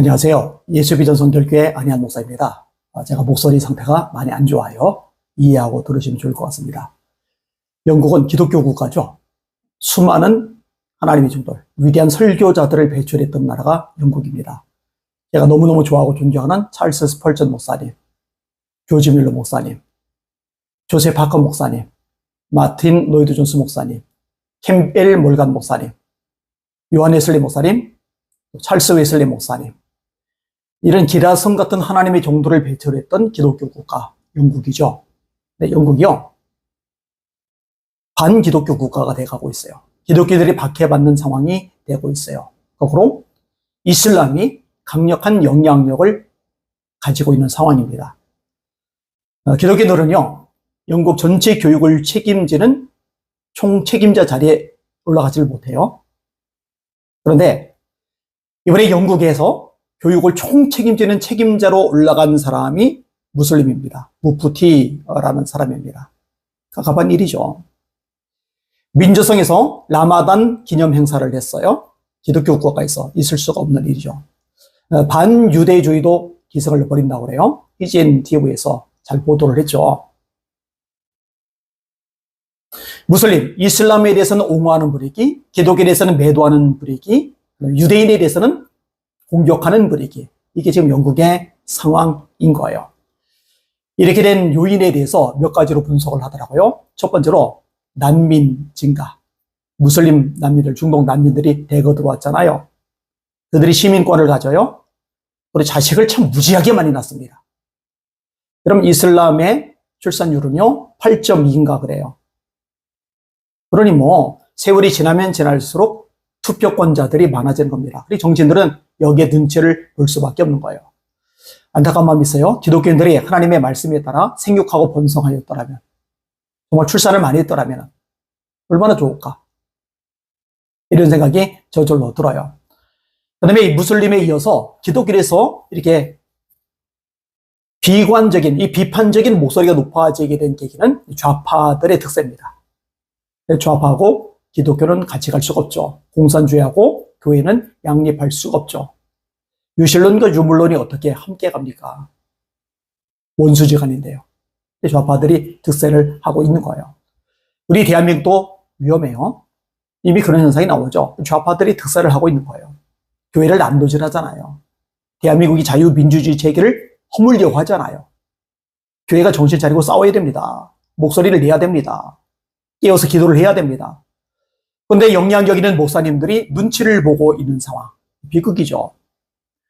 안녕하세요. 예수비전 성결교회 안희한 목사입니다. 아, 제가 목소리 상태가 많이 안 좋아요. 이해하고 들으시면 좋을 것 같습니다. 영국은 기독교 국가죠. 수많은 하나님의 종들, 위대한 설교자들을 배출했던 나라가 영국입니다. 제가 너무너무 좋아하고 존경하는 찰스 스펄전 목사님, 조지 밀러 목사님, 조세 바커 목사님, 마틴 로이드 존스 목사님, 캠벨 몰간 목사님, 요한 웨슬리 목사님, 찰스 웨슬리 목사님, 이런 기라성 같은 하나님의 종도를 배출했던 기독교 국가, 영국이죠. 네, 영국이요. 반기독교 국가가 돼가고 있어요. 기독교들이 박해받는 상황이 되고 있어요. 거꾸로 이슬람이 강력한 영향력을 가지고 있는 상황입니다. 어, 기독교들은요, 영국 전체 교육을 책임지는 총 책임자 자리에 올라가질 못해요. 그런데 이번에 영국에서 교육을 총책임지는 책임자로 올라간 사람이 무슬림입니다. 무프티라는 사람입니다. 가깝한 일이죠. 민주성에서 라마단 기념 행사를 했어요. 기독교 국가에서 있을 수가 없는 일이죠. 어, 반유대주의도 기승을 벌인다고 그래요. 희진 TV에서 잘 보도를 했죠. 무슬림, 이슬람에 대해서는 옹호하는 분위기, 기독교에 대해서는 매도하는 분위기, 유대인에 대해서는 공격하는 분위기. 이게 지금 영국의 상황인 거예요. 이렇게 된 요인에 대해서 몇 가지로 분석을 하더라고요. 첫 번째로 난민 증가. 무슬림 난민들, 중동 난민들이 대거 들어왔잖아요. 그들이 시민권을 가져요. 그리고 자식을 참 무지하게 많이 낳습니다. 그럼 이슬람의 출산율은요, 8.2인가 그래요. 그러니 뭐, 세월이 지나면 지날수록 투표권자들이 많아지는 겁니다. 그리고 정치인들은 여기에 눈치를 볼 수밖에 없는 거예요. 안타까운 마음이 있어요. 기독교인들이 하나님의 말씀에 따라 생육하고 번성하였더라면, 정말 출산을 많이 했더라면, 얼마나 좋을까? 이런 생각이 저절로 들어요. 그 다음에 이 무슬림에 이어서 기독교에서 이렇게 비관적인, 이 비판적인 목소리가 높아지게 된 계기는 좌파들의 특세입니다. 좌파하고 기독교는 같이 갈 수가 없죠. 공산주의하고 교회는 양립할 수가 없죠. 유실론과 유물론이 어떻게 함께 갑니까? 원수지간인데요. 좌파들이 득세를 하고 있는 거예요. 우리 대한민국도 위험해요. 이미 그런 현상이 나오죠. 좌파들이 득세를 하고 있는 거예요. 교회를 난도질 하잖아요. 대한민국이 자유민주주의 체계를 허물려고 하잖아요. 교회가 정신 차리고 싸워야 됩니다. 목소리를 내야 됩니다. 깨어서 기도를 해야 됩니다. 그런데 영향력 있는 목사님들이 눈치를 보고 있는 상황. 비극이죠.